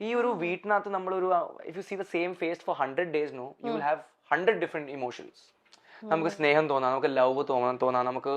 ഈ ഒരു വീട്ടിനകത്ത് നമ്മളൊരു if you see the same face for hundred days no you will have hundred different emotions നമുക്ക് സ്നേഹം തോന്നാം നമുക്ക് ലവ് തോന്നാം തോന്നാം നമുക്ക്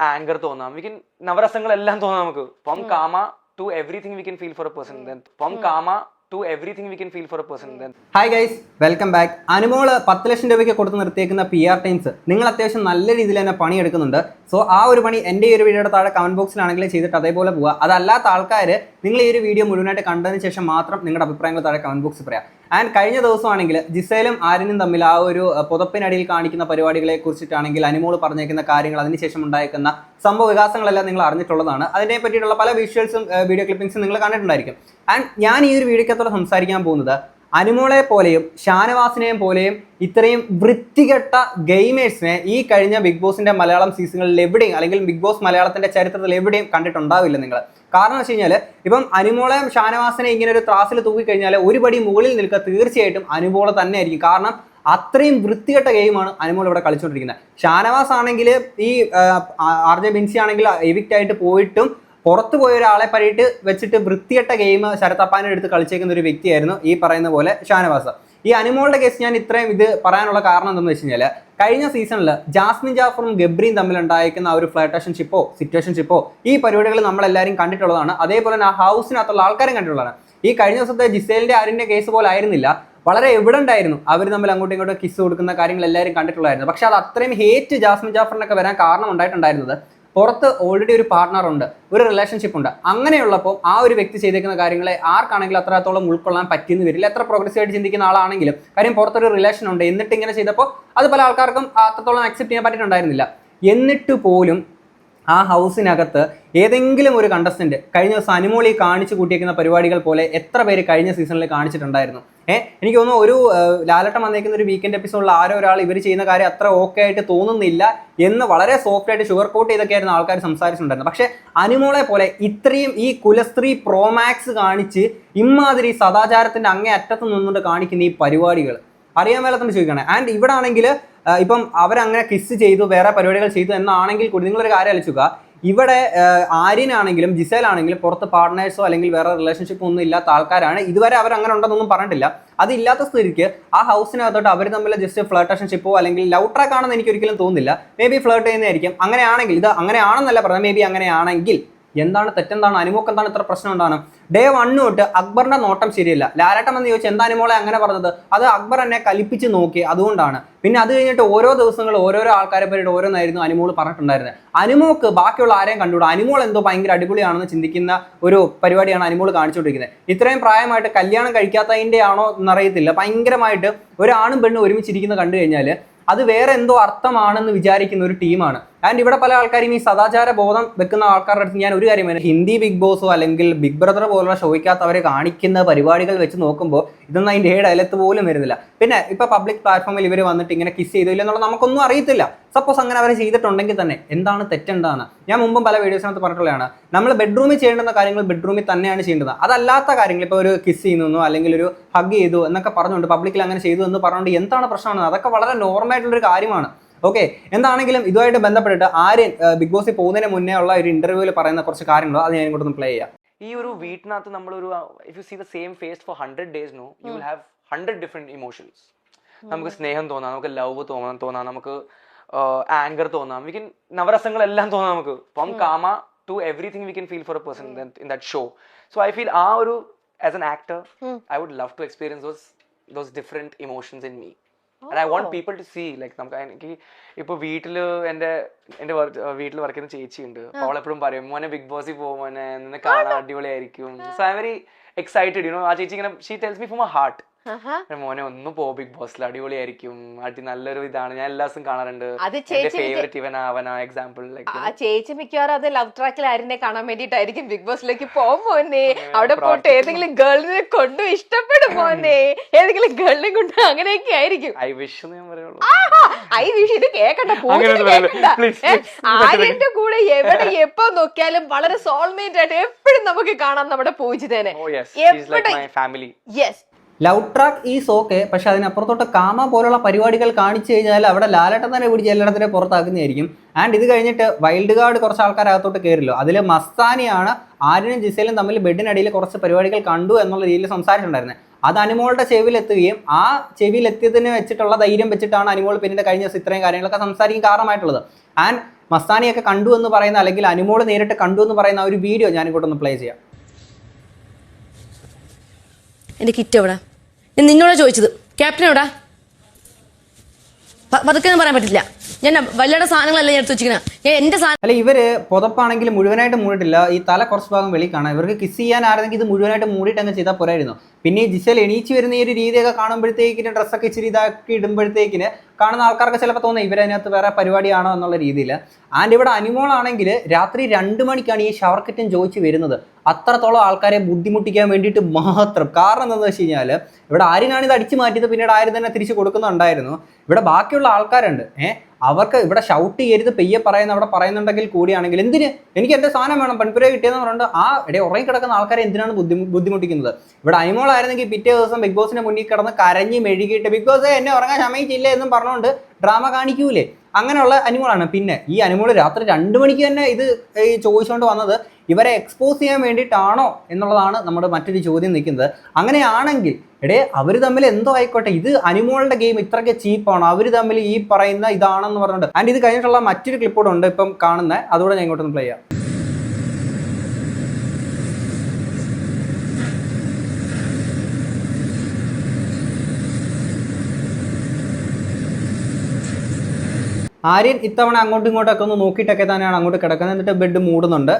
ആങ്കർ തോന്നാം. വി കൻ നവരസങ്ങളെല്ലാം തോന്നാം നമുക്ക്. From Cama to everything we can feel for a person from Cama to everything we can feel for a person then hi guys welcome back Anumol പത്ത് ലക്ഷം രൂപയ്ക്ക് കൊടുത്ത് നിർത്തിയേക്കുന്ന പി ആർ ടൈംസ് നിങ്ങൾ അത്യാവശ്യം നല്ല രീതിയിൽ തന്നെ പണിയെടുക്കുന്നുണ്ട്. സോ ആ ഒരു പണി എന്റെ ഈ ഒരു വീഡിയോയുടെ താഴെ കമന്റ് ബോക്സിലാണെങ്കിലും ചെയ്തിട്ട് അതേപോലെ പോവുക. അതല്ലാത്ത ആൾക്കാർ നിങ്ങൾ ഈ ഒരു വീഡിയോ മുഴുവനായിട്ട് കണ്ടതിന് ശേഷം മാത്രം നിങ്ങളുടെ അഭിപ്രായങ്ങൾ താഴെ കമന്റ് ബോക്സിൽ പറയാം. ആൻഡ് കഴിഞ്ഞ ദിവസമാണെങ്കിൽ ജിസയിലും ആര്യനും തമ്മിൽ ആ ഒരു പുതപ്പിനടിയിൽ കാണിക്കുന്ന പരിപാടികളെ കുറിച്ചിട്ടാണെങ്കിൽ അനുമോൾ പറഞ്ഞേക്കുന്ന കാര്യങ്ങൾ അതിനുശേഷം ഉണ്ടായേക്കുന്ന സംഭവ വികാസങ്ങളെല്ലാം നിങ്ങൾ അറിഞ്ഞിട്ടുള്ളതാണ്. അതിനെ പറ്റിയിട്ടുള്ള പല വിഷ്വൽസും വീഡിയോ ക്ലിപ്പിംഗ്സും നിങ്ങൾ കണ്ടിട്ടുണ്ടായിരിക്കും. ആൻഡ് ഞാൻ ഈ ഒരു വീഡിയോക്കകത്തോടെ സംസാരിക്കാൻ പോകുന്നത് അനുമോളെ പോലെയും ഷാനവാസിനെയും പോലെയും ഇത്രയും വൃത്തികെട്ട ഗെയിമേഴ്സിനെ ഈ കഴിഞ്ഞ ബിഗ് ബോസിന്റെ മലയാളം സീസണുകളിൽ എവിടെയും അല്ലെങ്കിൽ ബിഗ് ബോസ് മലയാളത്തിന്റെ ചരിത്രത്തിൽ എവിടെയും കണ്ടിട്ടുണ്ടാവില്ല നിങ്ങൾ. കാരണം വെച്ച് കഴിഞ്ഞാൽ ഇപ്പം അനുമോളെയും ഷാനവാസിനെ ഇങ്ങനെ ഒരു ത്രാസിൽ തൂക്കിക്കഴിഞ്ഞാൽ ഒരു പടി മുകളിൽ നിൽക്കുക തീർച്ചയായിട്ടും അനുമോളെ തന്നെ ആയിരിക്കും കാരണം അത്രയും വൃത്തികെട്ട ഗെയിമാണ് അനുമോൾ ഇവിടെ കളിച്ചുകൊണ്ടിരിക്കുന്നത്. ഷാനവാസ് ആണെങ്കിൽ ഈ ആർ ജെ ബിൻസി ആണെങ്കിൽ എവിക്റ്റ് ആയിട്ട് പോയിട്ടും പുറത്തു പോയ ഒരാളെ പഴിയിട്ട് വെച്ചിട്ട് വൃത്തികെട്ട ഗെയിം ശരത്തപ്പാനെ എടുത്ത് കളിച്ചേക്കുന്ന ഒരു വ്യക്തിയായിരുന്നു ഈ പറയുന്ന പോലെ ഷാനവാസ്. ഈ അനുമോളുടെ കേസ് ഞാൻ ഇത്രയും ഇത് പറയാനുള്ള കാരണം എന്താണെന്ന് വെച്ച് കഴിഞ്ഞാൽ കഴിഞ്ഞ സീസണിൽ ജാസ്മിൻ ജാഫറും ഗബ്രിയും തമ്മിൽ ഉണ്ടായിരിക്കുന്ന ആ ഒരു ഫ്ലാറ്റേഷൻഷിപ്പോ സിറ്റുവേഷൻഷിപ്പോ ഈ പരിപാടികൾ നമ്മളെല്ലാവരും കണ്ടിട്ടുള്ളതാണ്. അതേപോലെ തന്നെ ആ ഹൗസിനകത്തുള്ള ആൾക്കാരും കണ്ടിട്ടുള്ളതാണ്. ഈ കഴിഞ്ഞ ദിവസത്തെ ജിസേലിന്റെ ആരിന്റെ കേസ് പോലെ ആയിരുന്നില്ല. വളരെ എവിടെ ഉണ്ടായിരുന്നു? അവർ തമ്മിൽ അങ്ങോട്ടും ഇങ്ങോട്ടും കിസ് കൊടുക്കുന്ന കാര്യങ്ങൾ എല്ലാവരും കണ്ടിട്ടുള്ളായിരുന്നു പക്ഷെ അത് അത്രയും ഹേറ്റ് ജാസ്മിൻ ജാഫറിനൊക്കെ വരാൻ കാരണം ഉണ്ടായിട്ടുണ്ടായിരുന്നത് പുറത്ത് ഓൾറെഡി ഒരു പാർട്ണർ ഉണ്ട് ഒരു റിലേഷൻഷിപ്പ് ഉണ്ട്. അങ്ങനെയുള്ളപ്പോൾ ആ ഒരു വ്യക്തി ചെയ്തേക്കുന്ന കാര്യങ്ങളെ ആർക്കാണെങ്കിലും അത്രത്തോളം ഉൾക്കൊള്ളാൻ പറ്റിയെന്ന് വരില്ല. എത്ര പ്രോഗ്രസീവ് ആയിട്ട് ചിന്തിക്കുന്ന ആളാണെങ്കിലും കാര്യം പുറത്തൊരു റിലേഷൻ ഉണ്ട് എന്നിട്ട് ഇങ്ങനെ ചെയ്തപ്പോൾ അത് പല ആൾക്കാർക്കും അത്രത്തോളം അക്സെപ്റ്റ് ചെയ്യാൻ പറ്റിയിട്ടുണ്ടായിരുന്നില്ല. എന്നിട്ട് പോലും ആ ഹൗസിനകത്ത് ഏതെങ്കിലും ഒരു കണ്ടസ്റ്റന്റ് കഴിഞ്ഞ ദിവസം അനുമോളി കാണിച്ചു കൂട്ടിയേക്കുന്ന പരിപാടികൾ പോലെ എത്ര പേര് കഴിഞ്ഞ സീസണിൽ കാണിച്ചിട്ടുണ്ടായിരുന്നു. ഏഹ് എനിക്ക് തോന്നുന്നു ഒരു ലാലട്ടം വന്നേക്കുന്ന ഒരു വീക്കെൻഡ് എപ്പിസോഡിൽ ആരോ ഒരാൾ ഇവർ ചെയ്യുന്ന കാര്യം അത്ര ഓക്കെ ആയിട്ട് തോന്നുന്നില്ല എന്ന് വളരെ സോഫ്റ്റ് ആയിട്ട് ഷുഗർ കോട്ട് ചെയ്തൊക്കെയായിരുന്നു ആൾക്കാർ സംസാരിച്ചിട്ടുണ്ടായിരുന്നു പക്ഷേ അനുമോളെ പോലെ ഇത്രയും ഈ കുലസ്ത്രീ പ്രോമാക്സ് കാണിച്ച് ഇമാതിരി സദാചാരത്തിന്റെ അങ്ങേ അറ്റത്ത് നിന്നുകൊണ്ട് കാണിക്കുന്ന ഈ പരിപാടികൾ അറിയാൻ മേലത്തോണ്ട് ചോദിക്കണേ ആൻഡ് ഇവിടെ ആണെങ്കിൽ ഇപ്പം അവരങ്ങനെ കിസ് ചെയ്തു വേറെ പരിപാടികൾ ചെയ്തു എന്നാണെങ്കിൽ കൂടി നിങ്ങളൊരു കാര്യം അലച്ചുക ഇവിടെ ആര്യനാണെങ്കിലും ജിസേലാണെങ്കിലും പുറത്ത് പാർട്ട്നേഴ്സോ അല്ലെങ്കിൽ വേറെ റിലേഷൻഷിപ്പ് ഒന്നും ഇല്ലാത്ത ആൾക്കാരാണ്. ഇതുവരെ അവർ അങ്ങനെ ഉണ്ടെന്നൊന്നും പറഞ്ഞിട്ടില്ല. അതില്ലാത്ത സ്ഥിതിക്ക് ആ ഹൗസിനകത്തോട്ട് അവർ തമ്മിൽ ജസ്റ്റ് ഫ്ലോട്ടേഷൻഷിപ്പോ അല്ലെങ്കിൽ ലവ് ട്രാക്ക് ആണെന്ന് എനിക്ക് ഒരിക്കലും തോന്നുന്നില്ല. മേ ബി ഫ്ലേർട്ട് ചെയ്യുന്നതായിരിക്കും. അങ്ങനെയാണെങ്കിൽ ഇത് അങ്ങനെയാണെന്നല്ല പറഞ്ഞത്. മേ ബി അങ്ങനെയാണെങ്കിൽ എന്താണ് തെറ്റെന്താണ്? അനുമോക്ക് എന്താണ് ഇത്ര പ്രശ്നം എന്താണ്? ഡേ വണ്ണു തൊട്ട് അക്ബറിന്റെ നോട്ടം ശരിയല്ല. ലാലേട്ടം എന്ന് ചോദിച്ചാൽ എന്താ അനുമോളെ അങ്ങനെ പറഞ്ഞത്? അത് അക്ബർ എന്നെ കലിപ്പിച്ച് നോക്കി. അതുകൊണ്ടാണ്. പിന്നെ അത് കഴിഞ്ഞിട്ട് ഓരോ ദിവസങ്ങൾ ഓരോരോ ആൾക്കാരെ പറ്റിയിട്ട് ഓരോന്നായിരുന്നു അനുമോൾ പറഞ്ഞിട്ടുണ്ടായിരുന്നത്. അനുമോക്ക് ബാക്കിയുള്ള ആരെയും കണ്ടുകൂടാ? അനുമോൾ എന്തോ ഭയങ്കര അടിപൊളിയാണെന്ന് ചിന്തിക്കുന്ന ഒരു പരിപാടിയാണ് അനുമോൾ കാണിച്ചുകൊണ്ടിരിക്കുന്നത്. ഇത്രയും പ്രായമായിട്ട് കല്യാണം കഴിക്കാത്തതിന്റെ ആണോ എന്നറിയത്തില്ല. ഭയങ്കരമായിട്ട് ഒരാണും പെണ്ണും ഒരുമിച്ചിരിക്കുന്നത് കണ്ടു കഴിഞ്ഞാൽ അത് വേറെ എന്തോ അർത്ഥമാണെന്ന് വിചാരിക്കുന്ന ഒരു ടീമാണ്. ആൻഡ് ഇവിടെ പല ആൾക്കാരും ഈ സദാചാര ബോധം വെക്കുന്ന ആൾക്കാരുടെ അടുത്ത് ഞാൻ ഒരു കാര്യം പറയുന്നത് ഹിന്ദി ബിഗ് ബോസോ അല്ലെങ്കിൽ ബിഗ് ബ്രദർ പോലുള്ള ഷോയ്ക്കകത്ത് കാണിക്കുന്ന പരിപാടികൾ വെച്ച് നോക്കുമ്പോൾ ഇതൊന്നും അതിന്റെ ഏഴ് അയലത്ത് പോലും വരുന്നില്ല. പിന്നെ ഇപ്പൊ പബ്ലിക് പ്ലാറ്റ്ഫോമിൽ ഇവർ വന്നിട്ട് ഇങ്ങനെ കിസ് ചെയ്തില്ല എന്നുള്ളത് നമുക്കൊന്നും അറിയത്തില്ല. സപ്പോസ് അങ്ങനെ അവർ ചെയ്തിട്ടുണ്ടെങ്കിൽ തന്നെ എന്താണ് തെറ്റെന്താണ്? ഞാൻ മുമ്പും പല വീഡിയോസിനകത്ത് പറഞ്ഞിട്ടുള്ളതാണ്. നമ്മൾ ബെഡ്റൂമിൽ ചെയ്യേണ്ടുന്ന കാര്യങ്ങൾ ബെഡ്റൂമിൽ തന്നെയാണ് ചെയ്യേണ്ടത്. അതല്ലാത്ത കാര്യങ്ങൾ ഇപ്പോൾ ഒരു കിസ് ചെയ്യുന്നു അല്ലെങ്കിൽ ഒരു ഹഗ് ചെയ്തു എന്നൊക്കെ പറഞ്ഞുകൊണ്ട് പബ്ലിക്കിൽ അങ്ങനെ ചെയ്തു എന്ന് പറഞ്ഞുകൊണ്ട് എന്താണ് പ്രശ്നമാണ് അതൊക്കെ വളരെ നോർമൽ ആയിട്ടുള്ളൊരു കാര്യമാണ്. ഓക്കെ എന്താണെങ്കിലും ഇതുമായിട്ട് ബന്ധപ്പെട്ടിട്ട് ആര്യൻ ബിഗ് ബോസിൽ പോകുന്നതിന് മുന്നേ ഉള്ള ഒരു ഇന്റർവ്യൂവിൽ പറയുന്ന കുറച്ച് കാര്യങ്ങളോ അത് ഞാൻ ഇങ്ങോട്ടൊന്ന് പ്ലേ ചെയ്യാം. ഈ ഒരു വീട്ടിനകത്ത് നമ്മളൊരു if you see the same face for hundred days no you will have hundred different emotions നമുക്ക് സ്നേഹം തോന്നാം നമുക്ക് ലവ് തോന്നാം തോന്നാം നമുക്ക് ആങ്കർ തോന്നാം. വി കൻ നവരസങ്ങളെല്ലാം തോന്നാം നമുക്ക്. From Cama to everything we can feel for a person in that show so I feel uh ഒരു as an actor I would love to experience those those different emotions in me and I want people to see like നമുക്ക് എനിക്ക് ഇപ്പൊ വീട്ടിൽ എന്റെ എന്റെ വീട്ടിൽ work ചെയ്യുന്ന ചേച്ചി ഉണ്ട്. അവൾ എപ്പോഴും പറയും മോനെ ബിഗ് ബോസിൽ പോകും മോനെ നിന്നെ കാണാൻ അടിപൊളിയായിരിക്കും. So I very excited you know ആ ചേച്ചി ഇങ്ങനെ she tells me from a heart മോനെ ഒന്ന് പോ ബിഗ് ബോസിൽ അടിപൊളിയായിരിക്കും. അടി നല്ലൊരു ഇതാണ്. ഞാൻ എല്ലാ ദിവസവും കാണാറുണ്ട്. അത് ഫേവറേറ്റ് അവനാ എക്സാമ്പിൾ ചേച്ചി മിക്കവാറും അത് ലവ് ട്രാക്കിൽ ആരിനെ കാണാൻ വേണ്ടിട്ടായിരിക്കും ബിഗ് ബോസിലേക്ക് പോകും മോനെ. അവിടെ പോട്ട് ഏതെങ്കിലും ഗേളിനെ കൊണ്ടു ഇഷ്ടപ്പെടും മോനെ. ഏതെങ്കിലും ഗേളിനെ കൊണ്ട് അങ്ങനെയൊക്കെ ആയിരിക്കും. ഐ വിഷ് ഞാൻ പറയുള്ളൂ. ഐ വിഷ് ഇത് ഏ, ആര്യന്റെ കൂടെ എവിടെ എപ്പോ നോക്കിയാലും വളരെ സോൾമേറ്റ് ആയിട്ട് എപ്പോഴും നമുക്ക് കാണാം നമ്മുടെ പൂജിതനെ. Family yes love track is okay പക്ഷെ അതിനപ്പുറത്തോട്ട് കാമ പോലുള്ള പരിപാടികൾ കാണിച്ചു കഴിഞ്ഞാൽ അവിടെ ലാലേട്ടൻ തന്നെ പിടിച്ച് എല്ലായിടത്തിനെ പുറത്താക്കുന്നതായിരിക്കും. ആൻഡ് ഇത് കഴിഞ്ഞിട്ട് വൈൽഡ് കാർഡ് കുറച്ച് ആൾക്കാർ അകത്തോട്ട് കയറില്ലോ. അതിൽ മസ്താനിയാണ് ആര്യനും ജിസയിലും തമ്മിൽ ബെഡിനടിയിൽ കുറച്ച് പരിപാടികൾ കണ്ടു എന്നുള്ള രീതിയിൽ സംസാരിച്ചിട്ടുണ്ടായിരുന്നത് അത് അനുമോളുടെ ചെവിയിലെത്തുകയും ആ ചെവിയിലെത്തിയതിന് വെച്ചിട്ടുള്ള ധൈര്യം വെച്ചിട്ടാണ് അനുമോൾ പിന്നീട് കഴിഞ്ഞ ദിവസം ഇത്രയും കാര്യങ്ങളൊക്കെ സംസാരിക്കാൻ കാരണമായിട്ടുള്ളത്. ആൻഡ് മസ്താനിയൊക്കെ കണ്ടു എന്ന് പറയുന്ന അല്ലെങ്കിൽ അനുമോൾ നേരിട്ട് കണ്ടു എന്ന് പറയുന്ന ഒരു വീഡിയോ ഞാൻ ഇങ്ങോട്ടൊന്ന് പ്ലേ ചെയ്യാം. എന്റെ കിറ്റ് എവിടെ? ഞാൻ നിന്നോടാ ചോദിച്ചത്. ക്യാപ്റ്റൻ എവിടാ? പതുക്കെ പറയാൻ പറ്റില്ല. ഞാൻ വല്ലയുടെ സാധനങ്ങളല്ല ഞാൻ എടുത്ത് വെച്ചിരിക്കണ. ഞാൻ എന്റെ സാധനം അല്ല ഇവർ പുതപ്പാണെങ്കിൽ മുഴുവനായിട്ട് മൂടിട്ടില്ല ഈ തല കുറച്ച് ഭാഗം വെളി കാണാം. ഇവർക്ക് കിസ് ചെയ്യാൻ ആരെങ്കിലും ഇത് മുഴുവനായിട്ട് മൂടിയിട്ട് അങ്ങ് ചെയ്താൽ പോരായിരുന്നു. പിന്നെ ജിസൽ എണീച്ച് വരുന്ന ഈ ഒരു രീതിയൊക്കെ കാണുമ്പോഴത്തേക്കിന് ഡ്രസ്സൊക്കെ ഇച്ചിരി ഇതാക്കി ഇടുമ്പോഴത്തേക്കിന് കാണുന്ന ആൾക്കാർക്ക് ചിലപ്പോൾ തോന്നുന്നത് ഇവരതിനകത്ത് വേറെ പരിപാടിയാണോ എന്നുള്ള രീതിയിൽ ആൻഡ് ഇവിടെ അനിമോളാണെങ്കിൽ രാത്രി രണ്ട് മണിക്കാണ് ഈ ഷവർ കിറ്റും ചോദിച്ച് വരുന്നത്. അത്രത്തോളം ആൾക്കാരെ ബുദ്ധിമുട്ടിക്കാൻ വേണ്ടിയിട്ട് മാത്രം. കാരണം എന്താണെന്ന് വെച്ച് കഴിഞ്ഞാൽ ഇവിടെ ആര്യനാണ് ഇത് അടിച്ചു മാറ്റിയത് പിന്നീട് ആര്യം തന്നെ തിരിച്ചു കൊടുക്കുന്നുണ്ടായിരുന്നു. ഇവിടെ ബാക്കിയുള്ള ആൾക്കാരുണ്ട്. ഏഹ് അവർക്ക് ഇവിടെ ഷൗട്ട് ചെയ്യരുത് പെയ്യെ പറയുന്ന അവിടെ പറയുന്നുണ്ടെങ്കിൽ കൂടിയാണെങ്കിൽ എന്തിന്? എനിക്ക് എന്റെ സാധനം വേണം പെൺപുര കിട്ടിയെന്ന് പറഞ്ഞിട്ട് ആ ഇടയിൽ ഉറങ്ങി കിടക്കുന്ന ആൾക്കാരെ എന്തിനാണ് ബുദ്ധി ബുദ്ധിമുട്ടിക്കുന്നത്? ഇവിടെ അനിമോളായിരുന്നെങ്കിൽ പിറ്റേ ദിവസം ബിഗ് ബോസിന്റെ മുന്നിൽ കിടന്ന് കരഞ്ഞ് മെഴുകിയിട്ട് ബിഗ് ബോസ് എന്നെ ഉറങ്ങാൻ ക്ഷമയിച്ചില്ല എന്നും പറഞ്ഞുകൊണ്ട് ഡ്രാമ കാണിക്കൂലേ? അങ്ങനെയുള്ള അനിമോളാണ് പിന്നെ ഈ അനിമോൾ രാത്രി രണ്ട് മണിക്ക് തന്നെ ഇത് ഈ ചോദിച്ചുകൊണ്ട് വന്നത് ഇവരെ എക്സ്പോസ് ചെയ്യാൻ വേണ്ടിയിട്ടാണോ എന്നുള്ളതാണ് നമ്മുടെ മറ്റൊരു ചോദ്യം നിൽക്കുന്നത്. അങ്ങനെയാണെങ്കിൽ എടേ അവർ തമ്മിൽ എന്തോ ആയിക്കോട്ടെ ഇത് അനിമോളുടെ ഗെയിം ഇത്രയ്ക്ക് ചീപ്പാണ് അവർ തമ്മിൽ ഈ പറയുന്ന ഇതാണെന്ന് പറഞ്ഞിട്ട്. ആൻഡ് ഇത് കഴിഞ്ഞിട്ടുള്ള മറ്റൊരു ക്ലിപ്പോടുണ്ട് ഇപ്പം കാണുന്നത് അതുകൂടെ ഞാൻ ഇങ്ങോട്ടൊന്ന് പ്ലേ ചെയ്യാം. ആര്യൻ ഇത്തവണ അങ്ങോട്ടും ഇങ്ങോട്ടൊക്കെ ഒന്ന് നോക്കിയിട്ടൊക്കെ തന്നെയാണ് അങ്ങോട്ട് കിടക്കുന്നത്. എന്നിട്ട് ബെഡ് മൂടുന്നുണ്ട്.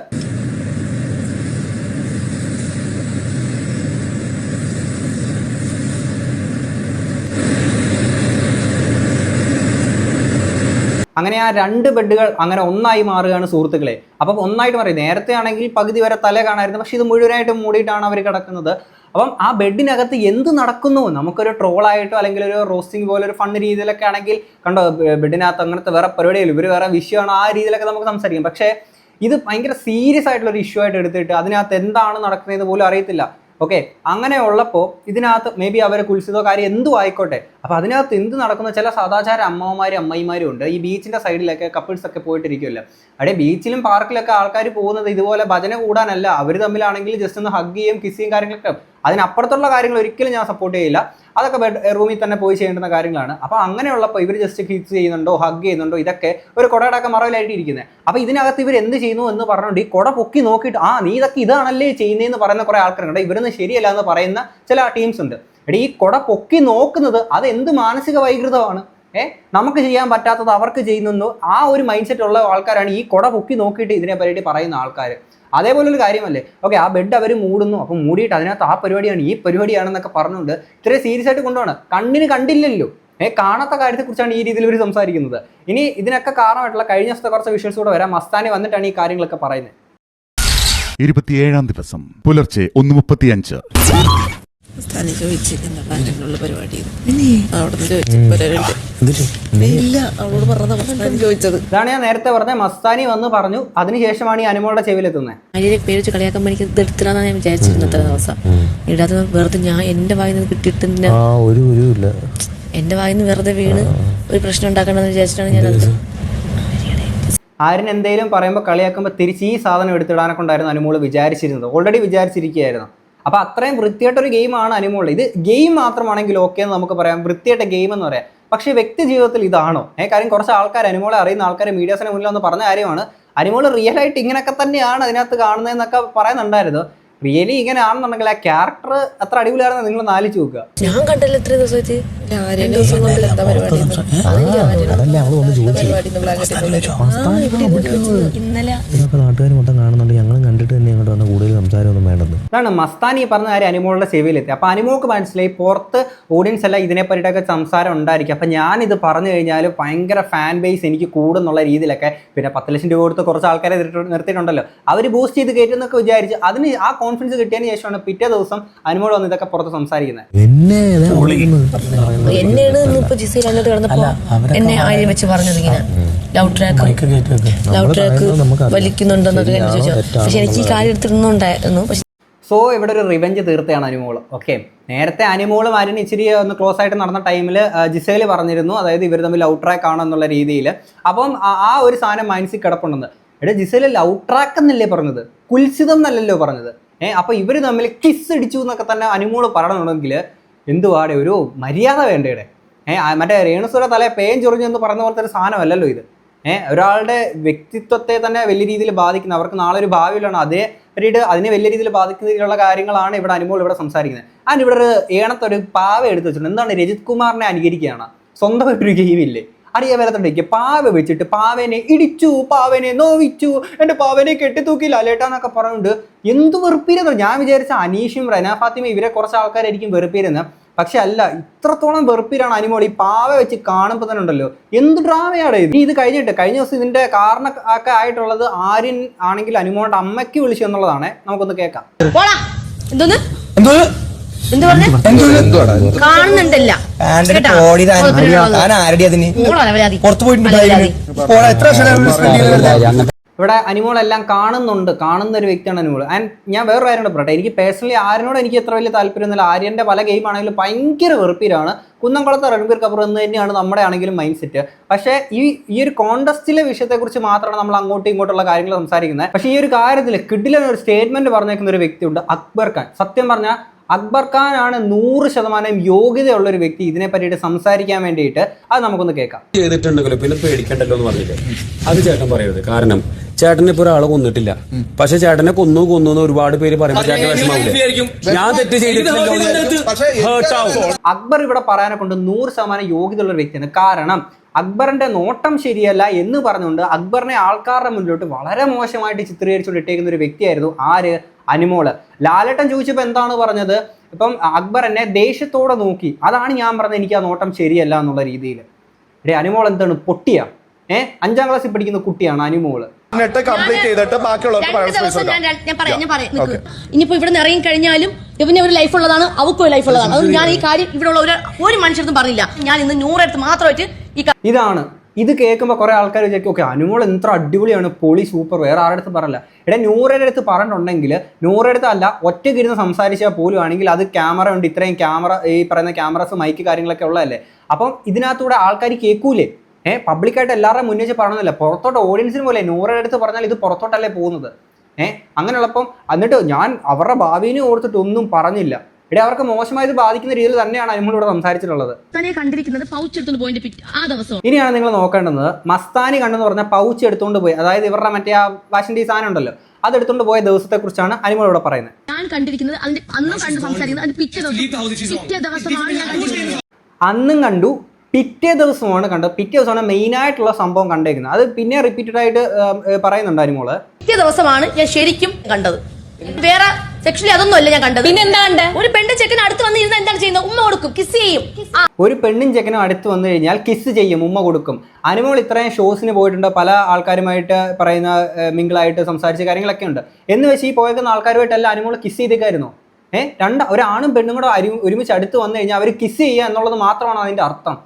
അങ്ങനെ ആ രണ്ട് ബെഡുകൾ അങ്ങനെ ഒന്നായി മാറുകയാണ് സുഹൃത്തുക്കളെ. അപ്പം ഒന്നായിട്ട് പറയും നേരത്തെ ആണെങ്കിൽ പകുതി വരെ തല കാണായിരുന്നു. പക്ഷെ ഇത് മുഴുവനായിട്ട് മൂടിയിട്ടാണ് അവർ കിടക്കുന്നത്. അപ്പം ആ ബെഡിനകത്ത് എന്ത് നടക്കുന്നു? നമുക്കൊരു ട്രോളായിട്ടോ അല്ലെങ്കിൽ ഒരു റോസ്റ്റിംഗ് പോലെ ഒരു ഫണ്ട് രീതിയിലൊക്കെ ആണെങ്കിൽ കണ്ടോ ബെഡിനകത്ത് അങ്ങനത്തെ വേറെ പരിപാടികൾ ഇവർ വേറെ വിഷയമാണ്? ആ രീതിയിലൊക്കെ നമുക്ക് സംസാരിക്കാം. പക്ഷേ ഇത് ഭയങ്കര സീരിയസ് ആയിട്ടുള്ള ഒരു ഇഷ്യൂ ആയിട്ട് എടുത്തിട്ട് അതിനകത്ത് എന്താണ് നടക്കുന്നത് പോലും അറിയത്തില്ല. ഓക്കെ അങ്ങനെ ഉള്ളപ്പോൾ ഇതിനകത്ത് മേ ബി അവരെ കുൽസിതോ കാര്യം എന്തും ആയിക്കോട്ടെ. അപ്പോൾ അതിനകത്ത് എന്ത് നടക്കുന്ന? ചില സദാചാര അമ്മമാരും അമ്മയിമാരും ഉണ്ട്. ഈ ബീച്ചിന്റെ സൈഡിലൊക്കെ കപ്പിൾസ് ഒക്കെ പോയിട്ടിരിക്കുമല്ലോ അവിടെ ബീച്ചിലും പാർക്കിലൊക്കെ ആൾക്കാർ പോകുന്നത് ഇതുപോലെ ഭജന കൂടാനല്ല. അവർ തമ്മിലാണെങ്കിൽ ജസ്റ്റ് ഒന്ന് ഹഗ് ചെയ്യും കിസ് ചെയ്യും കാര്യങ്ങളൊക്കെ. അതിനപ്പുറത്തുള്ള കാര്യങ്ങൾ ഒരിക്കലും ഞാൻ സപ്പോർട്ട് ചെയ്യില്ല. അതൊക്കെ ബെഡ് റൂമിൽ തന്നെ പോയി ചെയ്യേണ്ടുന്ന കാര്യങ്ങളാണ്. അപ്പോൾ അങ്ങനെയുള്ളപ്പോൾ ഇവർ ജസ്റ്റ് കിസ് ചെയ്യുന്നുണ്ടോ ഹഗ് ചെയ്യുന്നുണ്ടോ ഇതൊക്കെ ഒരു കുടയുടെയൊക്കെ മറവിലായിട്ട് ഇരിക്കുന്നത് അപ്പോൾ ഇതിനകത്ത് ഇവർ എന്ത് ചെയ്യുന്നു എന്ന് പറഞ്ഞുകൊണ്ട് ഈ കുട പൊക്കി നോക്കിയിട്ട് ആ നീ ഇതൊക്കെ ഇതാണല്ലേ ചെയ്യുന്നതെന്ന് പറയുന്ന കുറേ ആൾക്കാരുണ്ട്. ഇവരൊന്നും ശരിയല്ല എന്ന് പറയുന്ന ചില ടീംസ് ഉണ്ട്. എടീ ഈ കുട പൊക്കി നോക്കുന്നത് അത് എന്ത് മാനസിക വൈകൃതമാണ്? ഏ? നമുക്ക് ചെയ്യാൻ പറ്റാത്തത് അവർക്ക് ചെയ്യുന്നു ആ ഒരു മൈൻഡ് സെറ്റ് ഉള്ള ആൾക്കാരാണ് ഈ കുട പൊക്കി നോക്കിയിട്ട് ഇതിനെ പറ്റി പറയുന്ന ആൾക്കാർ അതേപോലെ ഒരു കാര്യമല്ലേ? ഓക്കെ ആ ബെഡ് അവർ മൂടുന്നു. അപ്പം മൂടിയിട്ട് അതിനകത്ത് ആ പരിപാടിയാണ് ഈ പരിപാടിയാണെന്നൊക്കെ പറഞ്ഞുകൊണ്ട് ഇത്രയും സീരിയസ് ആയിട്ട് കൊണ്ടുപോകണം. കണ്ണിന് കണ്ടില്ലല്ലോ. ഏഹ് കാണാത്ത കാര്യത്തെക്കുറിച്ചാണ് ഈ രീതിയിൽ ഇവർ സംസാരിക്കുന്നത്. ഇനി ഇതിനൊക്കെ കാരണമായിട്ടുള്ള കഴിഞ്ഞ ദിവസത്തെ കുറച്ച് വിഷ്വൽസ് കൂടെ വരാം. മസ്താനി വന്നിട്ടാണ് ഈ കാര്യങ്ങളൊക്കെ പറയുന്നത്. ഇരുപത്തിയേഴാം ദിവസം പുലർച്ചെ ഒന്ന് മുപ്പത്തിയഞ്ച്. സ്ഥലം പരിപാടി അവിടെ ചോദിച്ചു. ഇല്ല അവളോട് പറഞ്ഞതാണ് ചോദിച്ചത്. ഇതാണ് ഞാൻ നേരത്തെ പറഞ്ഞ മസ്താനി വന്ന് പറഞ്ഞു അതിനുശേഷമാണ് ഈ അനുമോളുടെ ചെവിയിലെത്തുന്നത് അരിയെ പേര് കളിയാക്കാൻ എനിക്ക് ഞാൻ വിചാരിച്ചിരുന്നത് അത്ര ദിവസം. ഇടാതെ വെറുതെ ഞാൻ എന്റെ വായിൽ നിന്ന് കിട്ടിയിട്ട് ആ ഒരു ഇല്ല. എന്റെ വായിൽ നിന്ന് വെറുതെ വീണ് ഒരു പ്രശ്നം ഉണ്ടാക്കണമെന്ന് വിചാരിച്ചിട്ടാണ് ഞാൻ അത് എന്തെങ്കിലും പറയുമ്പോൾ കളിയാക്കുമ്പോൾ തിരിച്ച് ഈ സാധനം എടുത്തിടാനെ കൊണ്ടായിരുന്നു അനുമോൾ വിചാരിച്ചിരുന്നത്. ഓൾറെഡി വിചാരിച്ചിരിക്കുകയായിരുന്നു. അപ്പോൾ അത്രയും വൃത്തിയായിട്ടൊരു ഗെയിമാണ് അനിമോൾ. ഇത് ഗെയിം മാത്രമാണെങ്കിൽ ഓക്കെ എന്ന് നമുക്ക് പറയാം. വൃത്തിയായിട്ട ഗെയിം എന്ന് പറയാം. പക്ഷേ വ്യക്തി ജീവിതത്തിൽ ഇതാണോ? ഏ കാര്യം കുറച്ച് ആൾക്കാർ അനിമോളെ അറിയുന്ന ആൾക്കാർ മീഡിയാസിന് മുന്നിൽ ഒന്ന് പറഞ്ഞ കാര്യമാണ്. അനിമോൾ റിയലായിട്ട് ഇങ്ങനെയൊക്കെ തന്നെയാണ് അതിനകത്ത് കാണുന്നതെന്നൊക്കെ പറയുന്നുണ്ടായിരുന്നു. റിയലി ഇങ്ങനെ ആണെന്നുണ്ടെങ്കിൽ ആ ക്യാരക്ടർ അത്ര അടിപൊളിയാണെന്ന് നിങ്ങൾ നാലിച്ചു നോക്കുക. ഞാൻ കണ്ടല്ലോ എത്ര ദിവസമായിട്ട്. ആരെയും ദിവസം കൊണ്ട് എന്താ പരിപാടി അതല്ലേ അവൾ വന്ന് ചോദിച്ചു ഇന്നലെ ഇതൊക്കെ നാട്ടുകാർ മൊത്തം കാണുന്നുണ്ട്. ഞങ്ങളും കണ്ടിട്ട് തന്നെ അങ്ങോട്ട് വന്ന കൂടുതൽ സംസാരമൊന്നും വേണ്ടെന്ന്. അതാണ് മസ്താനി പറഞ്ഞ കാര്യം അനുമോളുടെ സേവയിലെത്തി അപ്പോൾ അനുമോൾക്ക് മനസ്സിലായി പുറത്ത് ഓഡിയൻസ് എല്ലാം ഇതിനെ പറ്റിയിട്ടൊക്കെ സംസാരം ഉണ്ടായിരിക്കും. ഞാൻ ഇത് പറഞ്ഞു കഴിഞ്ഞാൽ ഭയങ്കര ഫാൻ ബേസ് എനിക്ക് കൂടുന്നുള്ള രീതിയിലൊക്കെ പിന്നെ പത്ത് ലക്ഷം രൂപ കൊടുത്ത് കുറച്ച് ആൾക്കാരെ നിർത്തിയിട്ടുണ്ടല്ലോ. അവർ ബൂസ്റ്റ് ചെയ്ത് കയറ്റുന്നൊക്കെ വിചാരിച്ച് അതിന് ആ കോൺഫിഡൻസ് കിട്ടിയതിന് ശേഷമാണ് പിറ്റേ ദിവസം അനുമോൾ വന്ന് ഇതൊക്കെ പുറത്ത് സംസാരിക്കുന്നത്. എന്നെ ദേ അവൾ പറയുന്നത്. എന്നെയാണ് ഇപ്പൊ ജിസയിൽ അങ്ങോട്ട് കിടന്നപ്പോ എന്നെ ആര്യം വെച്ച് പറഞ്ഞത് ഇങ്ങനെ ലവ് ട്രാക്ക് മൈക്ക് ലവ് ട്രാക്ക് വലിക്കുന്നുണ്ടെന്നൊക്കെ ചോദിച്ചു. പക്ഷെ എനിക്ക് ഈ കാര്യം എടുത്തിരുന്നുണ്ടായിരുന്നു. പക്ഷെ സോ ഇവിടെ ഒരു റിവെഞ്ച് തീർത്തയാണ് അനുമോൾ ഓക്കെ നേരത്തെ അനുമോളും ആര്യനും ഇച്ചിരി ഒന്ന് ക്ലോസ് ആയിട്ട് നടന്ന ടൈമിൽ ജിസേൽ പറഞ്ഞിരുന്നു. അതായത് ഇവർ തമ്മിൽ ഔട്ട് ട്രാക്ക് ആണെന്നുള്ള രീതിയിൽ അപ്പം ആ- ആ ഒരു സാധനം മനസ്സിൽ കിടപ്പുണ്ടെന്ന്. എടാ ജിസേൽ ലവ് ട്രാക്ക് എന്നല്ലേ പറഞ്ഞത്? കുൽസിതം എന്നല്ലല്ലോ പറഞ്ഞത്. ഏഹ് അപ്പൊ ഇവർ തമ്മിൽ കിസ് അടിച്ചു എന്നൊക്കെ തന്നെ അനുമോൾ പറയണമെങ്കിൽ എന്തുവാടെ ഒരു മര്യാദ വേണ്ടയുടെ ഏഹ് മറ്റേ രേണുസുര തല പേൻ ചൊറിഞ്ഞു എന്ന് പറയുന്ന പോലത്തെ ഒരു സാധനമല്ലല്ലോ ഇത്. ഏഹ് ഒരാളുടെ വ്യക്തിത്വത്തെ തന്നെ വലിയ രീതിയിൽ ബാധിക്കുന്ന അവർക്ക് നാളെ ഒരു ഭാവിയിലാണ്. അതേ പറ്റിയിട്ട് അതിനെ വലിയ രീതിയിൽ ബാധിക്കുന്ന രീതിയിലുള്ള കാര്യങ്ങളാണ് ഇവിടെ അനുമോൾ ഇവിടെ സംസാരിക്കുന്നത്. അതിന് ഇവിടെ ഒരു ഏണത്തൊരു പാവ എടുത്തു വെച്ചിട്ടുണ്ട്. എന്താണ് രജിത് കുമാറിനെ അനുകരിക്കുകയാണ്? സ്വന്തം ഒരു അറിയാവേലത്തുണ്ടെങ്കിൽ പാവ വെച്ചിട്ട് പാവനെ ഇടിച്ചു പാവനെ നോവിച്ചു എന്റെ പാവനെ കെട്ടിത്തൂക്കി ലലേട്ടാന്നൊക്കെ പറഞ്ഞുകൊണ്ട് എന്ത് വെറുപ്പീരുന്നു? ഞാൻ വിചാരിച്ച അനീഷും റന ഫാത്തിമ ഇവരെ കുറച്ച് ആൾക്കാരായിരിക്കും വെറുപ്പിരുന്നത്. പക്ഷെ അല്ല ഇത്രത്തോളം വെറുപ്പിലാണ് അനിമോൾ ഈ പാവ വെച്ച് കാണുമ്പോൾ തന്നെ ഉണ്ടല്ലോ. എന്ത് ഡ്രാമയാണ് ഇത്? ഇനി ഇത് കഴിഞ്ഞിട്ട് കഴിഞ്ഞ ദിവസം ഇതിന്റെ കാരണം ഒക്കെ ആയിട്ടുള്ളത് ആര്യൻ ആണെങ്കിൽ അനുമോളുടെ അമ്മയ്ക്ക് വിളിച്ചു എന്നുള്ളതാണ്. നമുക്കൊന്ന് കേൾക്കാം. പോടാ. എന്തോന്ന്? എന്ത് പറഞ്ഞു? കാണുന്നുണ്ടല്ല. ഇവിടെ അനിമോളെല്ലാം കാണുന്നുണ്ട്. കാണുന്ന ഒരു വ്യക്തിയാണ് അനിമോൾ ആൻഡ് ഞാൻ വേറൊരു കാര്യം പറയട്ടെ. എനിക്ക് പേഴ്സണലി ആര്യനോട് എനിക്ക് എത്ര വലിയ താല്പര്യമൊന്നുമില്ല ആര്യന്റെ പല ഗെയിം ആണെങ്കിലും ഭയങ്കര വെറുപ്പിലാണ്. കുന്നംകുളത്ത് റൺബീർ കപൂർ എന്ന് തന്നെയാണ് നമ്മുടെ ആണെങ്കിലും മൈൻഡ് സെറ്റ് പക്ഷേ ഈ ഈ ഒരു കോണ്ടസ്റ്റിലെ വിഷയത്തെക്കുറിച്ച് മാത്രമാണ് നമ്മൾ അങ്ങോട്ടും ഇങ്ങോട്ടുള്ള കാര്യങ്ങൾ സംസാരിക്കുന്നത്. പക്ഷേ ഈ ഒരു കാര്യത്തിൽ കിഡിലൊരു ഒരു സ്റ്റേറ്റ്മെന്റ് പറഞ്ഞേക്കുന്ന ഒരു വ്യക്തിയുണ്ട് അക്ബർ ഖാൻ. സത്യം പറഞ്ഞാൽ അക്ബർ ഖാൻ ആണ് നൂറ് ശതമാനം യോഗ്യതയുള്ള ഒരു വ്യക്തി. ഇതിനെ പറ്റിയിട്ട് സംസാരിക്കാൻ വേണ്ടിയിട്ട് അത് നമുക്കൊന്ന് കേൾക്കാം. ചെയ്തിട്ടുണ്ടെങ്കിലും പിന്നെ പേടിക്കണ്ടല്ലോ എന്ന് പറഞ്ഞിട്ട് അത് ചേട്ടൻ പറയരുത്. കാരണം ചേട്ടനെ ഇപ്പൊ ഒരാളെ കൊന്നിട്ടില്ല. പക്ഷെ ചേട്ടനെ കൊന്നു കൊന്നു എന്ന് ഒരുപാട് പേര് പറയുമ്പോൾ ചേട്ടൻ വിഷമാവില്ലേ ഞാൻ തെറ്റ് ചെയ്തിട്ടില്ല അക്ബർ ഇവിടെ പറയാനെ കൊണ്ട് നൂറ് ശതമാനം യോഗ്യതയുള്ള ഒരു വ്യക്തിയാണ്. കാരണം അക്ബറിന്റെ നോട്ടം ശരിയല്ല എന്ന് പറഞ്ഞുകൊണ്ട് അക്ബറിനെ ആൾക്കാരുടെ മുന്നിലോട്ട് വളരെ മോശമായിട്ട് ചിത്രീകരിച്ചുകൊണ്ട് ഇട്ടേക്കുന്ന ഒരു വ്യക്തിയായിരുന്നു ആര്? അനിമോൾ. ലാലേട്ടൻ ചോദിച്ചപ്പോൾ എന്താണ് പറഞ്ഞത്? ഇപ്പം അക്ബർ എന്നെ ദേഷ്യത്തോടെ നോക്കി. അതാണ് ഞാൻ പറഞ്ഞത് എനിക്ക് ആ നോട്ടം ശരിയല്ല എന്നുള്ള രീതിയിൽ എടേ അനിമോൾ എന്താണ്? പൊട്ടിയ. ഏ? അഞ്ചാം ക്ലാസ്സിൽ പഠിക്കുന്ന കുട്ടിയാണ് അനിമോൾ. കംപ്ലീറ്റ് ചെയ്തിട്ട് ബാക്കിയുള്ളവർക്ക് പറയാൻ സ്പേസ് ഞാൻ ഞാൻ പറയാം ഞാൻ പറയാം. നിക്ക്. ഇനിയിപ്പോ ഇവിടെ നിന്ന് ഇറങ്ങി കഴിഞ്ഞാലും ഇവന് ഒരു ലൈഫ് ഉള്ളതാണ് അവക്കും ഒരു ലൈഫ് ഉള്ളതാണ്. അതുകൊണ്ട് ഞാൻ ഈ കാര്യം ഇവിടെ ഉള്ള ഒരു ഒരു മനുഷ്യർക്കും പറഞ്ഞില്ല. ഞാൻ ഇന്ന് നൂറെടുത്ത് മാത്രമായിട്ട് ഈ ഇതാണ് ഇത് കേൾക്കുമ്പോൾ കുറേ ആൾക്കാർ വിചാരിക്കും ഓക്കെ അനുമോൾ എത്ര അടിപൊളിയാണ് പൊളി സൂപ്പർ വേറെ ആരുടെ അടുത്ത് പറയില്ല എടാ നൂറയുടെ അടുത്ത് പറഞ്ഞിട്ടുണ്ടെങ്കിൽ നൂറയുടെ അടുത്ത് അല്ല ഒറ്റയ്ക്ക് ഇരുന്ന് സംസാരിച്ചാൽ പോലും ആണെങ്കിൽ അത് ക്യാമറ ഉണ്ട് ഇത്രയും ക്യാമറ ഈ പറയുന്ന ക്യാമറസ് മൈക്ക് കാര്യങ്ങളൊക്കെ ഉള്ളതല്ലേ? അപ്പം ഇതിനകത്തൂടെ ആൾക്കാർ കേൾക്കൂലേ? ഏഹ് പബ്ലിക്കായിട്ട് എല്ലാവരുടെ മുന്നേ വെച്ച് പറഞ്ഞതല്ല? പുറത്തോട്ട് ഓഡിയൻസിന് പോലെ നൂറയുടെ അടുത്ത് പറഞ്ഞാൽ ഇത് പുറത്തോട്ടല്ലേ പോകുന്നത്? ഏഹ് അങ്ങനെയുള്ളപ്പം എന്നിട്ട് ഞാൻ അവരുടെ ഭാവിനെ ഓർത്തിട്ടൊന്നും പറഞ്ഞില്ല. ഇവിടെ അവർക്ക് മോശമായത് ബാധിക്കുന്ന രീതിയിൽ തന്നെയാണ് നമ്മളിവിടെ ഇവിടെ സംസാരിച്ചിട്ടുള്ളത്. തന്നെ കണ്ടിരിക്കുന്നത് പൗച്ച് എടുത്തുകൊണ്ട് പോയിന്റ് ആ ദിവസം. ഇനിയാണ് നിങ്ങൾ നോക്കേണ്ടത്. മസ്താനി കണ്ടെന്ന് പറഞ്ഞ പൗച്ച് എടുത്തുകൊണ്ട് പോയി. അതായത് ഇവരുടെ മറ്റേ ആ വാഷിന്റെ സാധനം ഉണ്ടല്ലോ അത് എടുത്തുകൊണ്ട് പോയ ദിവസത്തെ കുറിച്ചാണ് അനിമോൾ ഇവിടെ പറയുന്നത്. ഞാൻ കണ്ടിരിക്കുന്നത് അതിന്റെ അന്ന് കണ്ട് സംസാരിക്കുന്നത് അതിന്റെ പിറ്റേ ദിവസം. പിറ്റേ ദിവസമാണ് ഞാൻ കണ്ടിരിക്കുന്നത്. അന്നും കണ്ടു പിറ്റേ ദിവസമാണ് കണ്ടത്. പിറ്റേ ദിവസമാണ് മെയിൻ ആയിട്ടുള്ള സംഭവം കണ്ടേക്കുന്നത്. അത് പിന്നെ റിപ്പീറ്റഡ് ആയിട്ട് പറയുന്നുണ്ട് അനിമോൾ. പിറ്റേ ദിവസമാണ് ഞാൻ ശരിക്കും കണ്ടത്. വേറെ സെക്ഷലി അതൊന്നുമല്ല ഞാൻ കണ്ടത്. പിന്നെ എന്താ കണ്ടത് ഒരു പെണ്ണ് ചെക്കൻ അടുത്ത് വന്നിരുന്ന എന്താണ് ചെയ്യുന്നത്? ഉമ്മ കൊടുക്കും കിസ് ചെയ്യും. ആ. ഒരു പെണ്ണും ചെക്കനും അടുത്ത് വന്നു കഴിഞ്ഞാൽ കിസ് ചെയ്യും ഉമ്മ കൊടുക്കും. അനുമോൾ ഇത്രയും ഷോസിന് പോയിട്ടുണ്ട്? പല ആൾക്കാരുമായിട്ട് പറയുന്ന മിങ്കിളായിട്ട് സംസാരിച്ച കാര്യങ്ങളൊക്കെ ഉണ്ട്. എന്ന് വെച്ച് ഈ പോയേക്കുന്ന ആൾക്കാരുമായിട്ടല്ല അനുമോൾ കിസ് ചെയ്തേക്കായിരുന്നു? ഏഹ് രണ്ട് ഒരാണും പെണ്ണും കൂടെ ഒരുമിച്ച് അടുത്ത് വന്നു കഴിഞ്ഞാൽ അവർ കിസ് ചെയ്യുക എന്നുള്ളത് മാത്രമാണ് അതിന്റെ അർത്ഥം.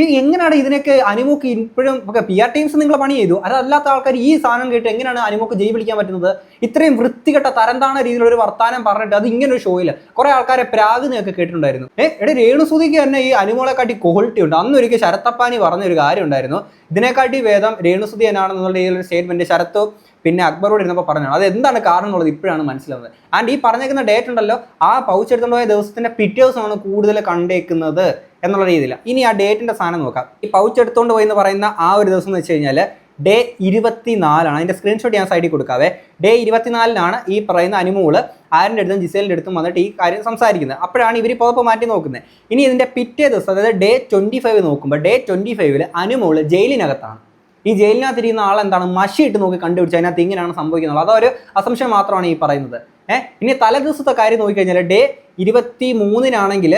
ഈ എങ്ങനെയാണ് ഇതിനൊക്കെ അനുമോക്ക് ഇപ്പോഴും ഒക്കെ പി ആർ ടീംസ് നിങ്ങൾ പണി ചെയ്തു? അതല്ലാത്ത ആൾക്കാർ ഈ സാധനം കേട്ട് എങ്ങനെയാണ് അനുമോക്ക് ജയി വിളിക്കാൻ പറ്റുന്നത്? ഇത്രയും വൃത്തികെട്ട തരംതാണ രീതിയിൽ ഒരു വർത്താനം പറഞ്ഞിട്ട് അത് ഇങ്ങനെ ഒരു ഷോയിൽ കുറെ ആൾക്കാരെ പ്രാഗിനെയൊക്കെ കേട്ടിട്ടുണ്ടായിരുന്നു. ഏഹ് എടെ രേണുസുതിക്ക് തന്നെ ഈ അനുമോളെ കാട്ടി ക്വാളിറ്റി ഉണ്ട്. അന്ന് ഒരിക്കൽ ശരത്തപ്പാനി പറഞ്ഞൊരു കാര്യം ഉണ്ടായിരുന്നു. ഇതിനെക്കാട്ടി വേദം രേണുസുതി എന്നാണെന്നുള്ള രീതിയിലുള്ള സ്റ്റേറ്റ്മെന്റ് ശരത്ത് പിന്നെ അക്ബറോട് ഇരുന്നപ്പോൾ പറഞ്ഞാണ് അത് എന്താണ് കാരണം എന്നുള്ളത് ഇപ്പോഴാണ് മനസ്സിലാവുന്നത്. ആൻഡ് ഈ പറഞ്ഞേക്കുന്ന ഡേറ്റ് ഉണ്ടല്ലോ ആ പൗച്ച് എടുത്തുകൊണ്ട് പോയ ദിവസത്തിന്റെ പിറ്റേ ദിവസമാണ് കൂടുതൽ കണ്ടേക്കുന്നത് എന്നുള്ള രീതിയിൽ ഇനി ആ ഡേറ്റിന്റെ സാധനം നോക്കാം. ഈ പൗച്ച് എടുത്തുകൊണ്ട് പോയി എന്ന് പറയുന്ന ആ ഒരു ദിവസം എന്ന് വെച്ച് കഴിഞ്ഞാൽ ഡേ ഇരുപത്തിനാലാണ്. അതിന്റെ സ്ക്രീൻഷോട്ട് ഞാൻ സൈഡിൽ കൊടുക്കാവേ. ഡേ ഇരുപത്തിനാലിനാണ് ഈ പറയുന്ന അനുമോൾ ആരിന്റെ അടുത്തും ജിസേലിന്റെ അടുത്തും വന്നിട്ട് ഈ കാര്യം സംസാരിക്കുന്നത്. അപ്പോഴാണ് ഇവർ പുതപ്പ് മാറ്റി നോക്കുന്നത്. ഇനി ഇതിന്റെ പിറ്റേ ദിവസം അതായത് ഡേ ട്വന്റി ഫൈവ് നോക്കുമ്പോൾ ഡേ ട്വന്റി ഫൈവിൽ അനുമോൾ ജയിലിനകത്താണ്. ഈ ജയിലിനകത്ത് ഇരിക്കുന്ന ആളെന്താണ് മഷി ഇട്ട് നോക്കി കണ്ടുപിടിച്ച് അതിനകത്ത് ഇങ്ങനെയാണ് സംഭവിക്കുന്നത്. അതൊരു അസംശയം മാത്രമാണ് ഈ പറയുന്നത്. ഏഹ് ഇനി തലേ ദിവസത്തെ കാര്യം നോക്കിക്കഴിഞ്ഞാൽ ഡേ ഇരുപത്തി മൂന്നിനാണെങ്കിൽ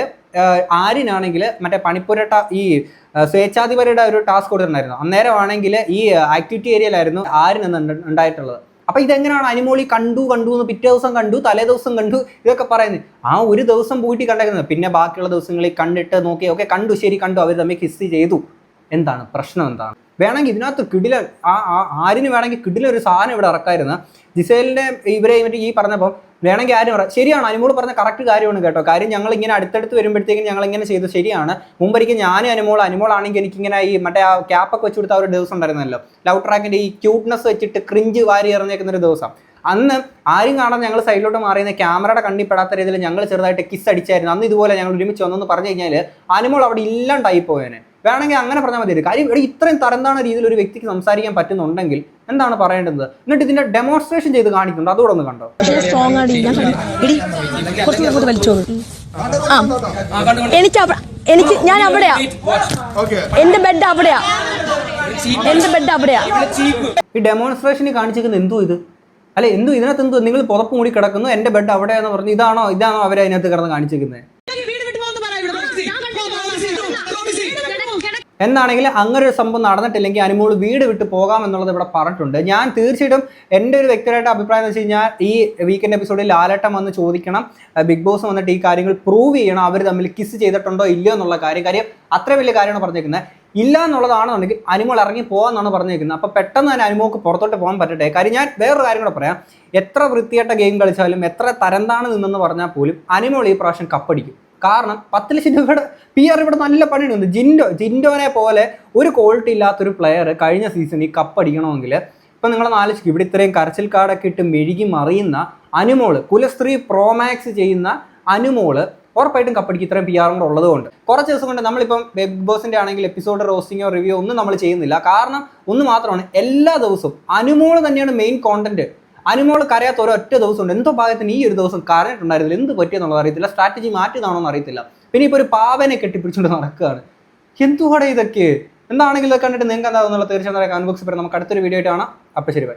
ആരിനാണെങ്കിൽ മറ്റേ പണിപ്പുരട്ട ഈ സ്വേച്ഛാധിപരുടെ ഒരു ടാസ്ക് കൊടുത്തിട്ടുണ്ടായിരുന്നു. അന്നേരമാണെങ്കിൽ ഈ ആക്ടിവിറ്റി ഏരിയയിലായിരുന്നു ഉണ്ട്- ഉണ്ടായിട്ടുള്ളത്. അപ്പൊ ഇതെങ്ങനെയാണ് അനിമോളി കണ്ടു കണ്ടു എന്ന് പിറ്റേ ദിവസം കണ്ടു തലേ ദിവസം കണ്ടു ഇതൊക്കെ പറയുന്നത്? ആ ഒരു ദിവസം പോയിട്ട് കണ്ടേക്കുന്നത്. പിന്നെ ബാക്കിയുള്ള ദിവസങ്ങളിൽ കണ്ടിട്ട് നോക്കി ഓക്കെ കണ്ടു ശരി കണ്ടു അവർ തമ്മിൽ കിസ് ചെയ്തു. എന്താണ്? പ്രശ്നം എന്താണ്? വേണമെങ്കിൽ ഇതിനകത്ത് കിടില ആ ആരിന് വേണമെങ്കിൽ കിടില ഒരു സാധനം ഇവിടെ ഇറക്കായിരുന്നു. ജിസേലിന്റെ ഇവരെ ഈ പറഞ്ഞപ്പോൾ വേണമെങ്കിൽ ആരും പറ ശരിയാണ് അനുമോൾ പറഞ്ഞ കറക്റ്റ് കാര്യമാണ് കേട്ടോ. കാര്യം ഞങ്ങൾ ഇങ്ങനെ അടുത്തടുത്ത് വരുമ്പോഴത്തേക്കും ഞങ്ങൾ ഇങ്ങനെ ചെയ്തു ശരിയാണ്. മുമ്പൊരിക്കും ഞാനും അനുമോൾ അനുമോളാണെങ്കിൽ എനിക്കിങ്ങനെ ഈ മറ്റേ ആ ക്യാപ്പൊക്കെ വെച്ച് കൊടുത്ത ഒരു ദിവസം ഉണ്ടായിരുന്നല്ലോ. ലവ് ട്രാക്കിന്റെ ഈ ക്യൂട്ട്നെസ് വെച്ചിട്ട് ക്രിഞ്ച് വാരി എറിഞ്ഞേക്കുന്ന ഒരു ദിവസം. അന്ന് ആരും കാണാൻ ഞങ്ങൾ സൈഡിലോട്ട് മാറിയുന്ന ക്യാമറയുടെ കണ്ണിപ്പെടാത്ത രീതിയിൽ ഞങ്ങൾ ചെറുതായിട്ട് കിസ് അടിച്ചായിരുന്നു. അന്ന് ഇതുപോലെ ഞങ്ങൾ ഒരുമിച്ച് വന്നെന്ന് പറഞ്ഞു കഴിഞ്ഞാൽ അനുമോൾ അവിടെ ഇല്ലാണ്ടായി പോയേനെ വേണമെങ്കിൽ അങ്ങനെ പറഞ്ഞാൽ മതി. കാര്യം ഇവിടെ ഇത്രയും തരംതാണ രീതിയിൽ ഒരു വ്യക്തിക്ക് സംസാരിക്കാൻ പറ്റുന്നുണ്ടെങ്കിൽ എന്താണ് പറയേണ്ടത്? എന്നിട്ട് ഇതിന്റെ ഡെമോൺസ്ട്രേഷൻ ചെയ്ത് കാണിക്കുന്നുണ്ട്. അതുകൂടെ ഒന്ന് കണ്ടോ? സ്ട്രോങ് ആണ്. എനിക്ക് ഞാൻ അവിടെയാ. എന്റെ ബെഡ് അവിടെയാ. എന്റെ ബെഡ് അവിടെയാ. ഈ ഡെമോൺസ്ട്രേഷന് കാണിച്ചിരിക്കുന്നത് എന്തോ ഇത്? അല്ലെ എന്തോ ഇതിനകത്ത് എന്തോ നിങ്ങൾ പുതപ്പ് മൂടി കിടക്കുന്നു എന്റെ ബെഡ് അവിടെയാന്ന് പറഞ്ഞു. ഇതാണോ ഇതാണോ അവരെ അതിനകത്ത് കിടന്ന് കാണിച്ചിരിക്കുന്നത്? എന്നാണെങ്കിൽ അങ്ങനെ ഒരു സംഭവം നടന്നിട്ടില്ലെങ്കിൽ അനുമോൾ വീട് വിട്ട് പോകാം എന്നുള്ളത് ഇവിടെ പറഞ്ഞിട്ടുണ്ട്. ഞാൻ തീർച്ചയായിട്ടും എന്റെ ഒരു വ്യക്തിപരമായിട്ട് അഭിപ്രായം എന്ന് വെച്ച് ഈ വീക്കെൻഡ് എപ്പിസോഡിൽ ലാലട്ടം വന്ന് ചോദിക്കണം ബിഗ് ബോസ് വന്നിട്ട് ഈ കാര്യങ്ങൾ പ്രൂവ് ചെയ്യണം അവർ തമ്മിൽ കിസ് ചെയ്തിട്ടുണ്ടോ ഇല്ലയോ എന്നുള്ള കാര്യം. കാര്യം അത്ര വലിയ കാര്യമാണ് പറഞ്ഞേക്കുന്നത്. ഇല്ല എന്നുള്ളതാണെന്നുണ്ടെങ്കിൽ അനുമോൾ ഇറങ്ങി പോകാമെന്നാണ് പറഞ്ഞേക്കുന്നത്. അപ്പോൾ പെട്ടെന്ന് തന്നെ അനുമോക്ക് പുറത്തോട്ട് പോകാൻ പറ്റട്ടെ. കാര്യം ഞാൻ വേറൊരു കാര്യം കൂടെ പറയാം. എത്ര വൃത്തിയായിട്ട ഗെയിം കളിച്ചാലും എത്ര തരംതാണ് നിന്നെന്ന് പറഞ്ഞാൽ പോലും അനുമോൾ ഈ പ്രാവശ്യം കപ്പടിക്കും കാരണം പത്ത് ലക്ഷം രൂപയുടെ പി ആർ ഇവിടെ നല്ല പണിയുണ്ട്. ജിൻഡോ ജിൻഡോനെ പോലെ ഒരു ക്വാളിറ്റി ഇല്ലാത്തൊരു പ്ലെയർ കഴിഞ്ഞ സീസണിൽ കപ്പടിക്കണമെങ്കിൽ ഇപ്പം നിങ്ങൾ ആലോചിക്കും ഇവിടെ ഇത്രയും കരച്ചിൽ കാർഡൊക്കെ ഇട്ട് മെഴുകി മറിയുന്ന അനുമോൾ കുലസ്ത്രീ പ്രോമാക്സ് ചെയ്യുന്ന അനുമോൾ ഉറപ്പായിട്ടും കപ്പടിക്ക് ഇത്രയും പി ആറും കൂടെ ഉള്ളതുകൊണ്ട് കുറച്ച് ദിവസം കൊണ്ട് നമ്മളിപ്പം ബിഗ് ബോസിന്റെ ആണെങ്കിൽ എപ്പിസോഡ് റോസ്റ്റിങ്ങോ റിവ്യൂ ഒന്നും നമ്മൾ ചെയ്യുന്നില്ല. കാരണം ഒന്ന് മാത്രമാണ് എല്ലാ ദിവസവും അനുമോൾ തന്നെയാണ് മെയിൻ കോണ്ടന്റ് അനുമോൾ കരയാത്ത ഒരൊറ്റ ദിവസം ഉണ്ട് എന്തോ ഭാഗത്തിന് ഈ ഒരു ദിവസം കരഞ്ഞിട്ടുണ്ടായിരുന്നില്ല. എന്ത് പറ്റിയെന്നുള്ളത് അറിയത്തില്ല. സ്ട്രാറ്റജി മാറ്റിയതാണോന്ന് അറിയത്തില്ല. പിന്നെ ഇപ്പോൾ ഒരു പാവനെ കെട്ടിപ്പിടിച്ചുകൊണ്ട് നടക്കുകയാണ്. എന്തുവാടെ ഇതൊക്കെ? എന്താണെങ്കിലും കണ്ടിട്ട് നിങ്ങൾക്ക് എന്താണെന്നുള്ള തീർച്ചയായും കമന്റ് പറയാം നമുക്ക് അടുത്തൊരു വീഡിയോ ആയിട്ട് കാണാം. അപ്പോൾ ശരി ബൈ